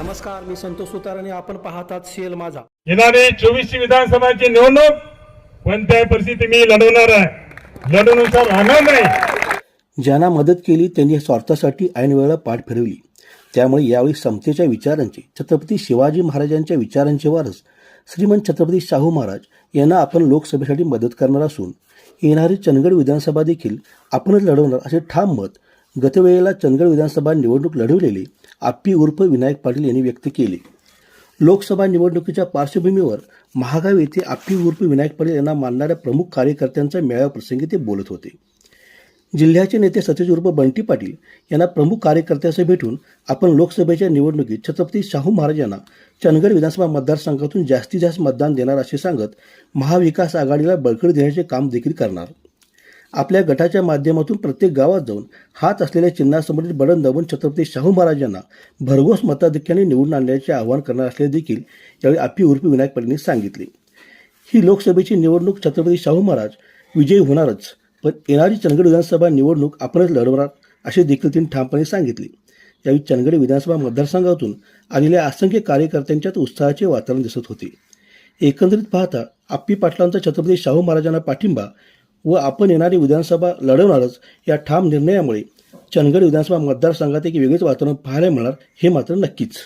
नमस्कार मी संतोष सुतार आणि आपण पाहतात सीएल माझा. येणारी चोवीसची विधानसभाची निवडणूक कोणत्याही परिस्थिती मी लढवणार आहे. लढवण्यानुसार राहणार नाही. ज्यांना मदत केली त्यांनी स्वार्थासाठी ऐन वेळेला पाठ फिरवली. त्यामुळे यावेळी समतेच्या विचारांचे छत्रपती शिवाजी महाराजांच्या विचारांचे वारस श्रीमंत छत्रपती शाहू महाराज यांना आपण लोकसभेसाठी मदत करणार असून येणारी चंदगड विधानसभा देखील आपणच लढवणार असे ठाम मत गतवेळेला चंदगड विधानसभा निवडणूक लढवलेले आप्पी उर्फ विनायक पाटील यांनी व्यक्त केले. लोकसभा निवडणुकीच्या पार्श्वभूमीवर महागाव येथे आप्पी उर्फ विनायक पाटील यांना मानणाऱ्या प्रमुख कार्यकर्त्यांच्या मेळाव्याप्रसंगी ते बोलत होते. जिल्ह्याचे नेते सतीश उर्फ बंटी पाटील यांना प्रमुख कार्यकर्त्यासह भेटून आपण लोकसभेच्या निवडणुकीत छत्रपती शाहू महाराज यांना चंदगड विधानसभा मतदारसंघातून जास्तीत जास्त मतदान देणार असे सांगत महाविकास आघाडीला बळकट देण्याचे काम देखील करणार. आपल्या गटाच्या माध्यमातून प्रत्येक गावात जाऊन हात असलेल्या चिन्हासमोरील बटन दाबून छत्रपती शाहू महाराजांना भरघोस मताधिक्याने निवडून आणण्याचे आवाहन करणार असले देखील यावेळी आपी उर्फी विनायक पाटील सांगितले. ही लोकसभेची निवडणूक छत्रपती शाहू महाराज विजयी होणारच पण येणारी चंदगड विधानसभा निवडणूक आपणच लढवणार असे देखील त्यांनी ठामपणे सांगितले. यावेळी चंदगड विधानसभा मतदारसंघातून आलेल्या असंख्य कार्यकर्त्यांच्यात उत्साहाचे वातावरण दिसत होते. एकंदरीत पाहता आप्पी पाटलांचा छत्रपती शाहू महाराजांना पाठिंबा व आपण येणारी विधानसभा लढवणारच या ठाम निर्णयामुळे चंदगड विधानसभा मतदारसंघात एक वेगळेच वातावरण पाहायला मिळणार हे मात्र नक्कीच.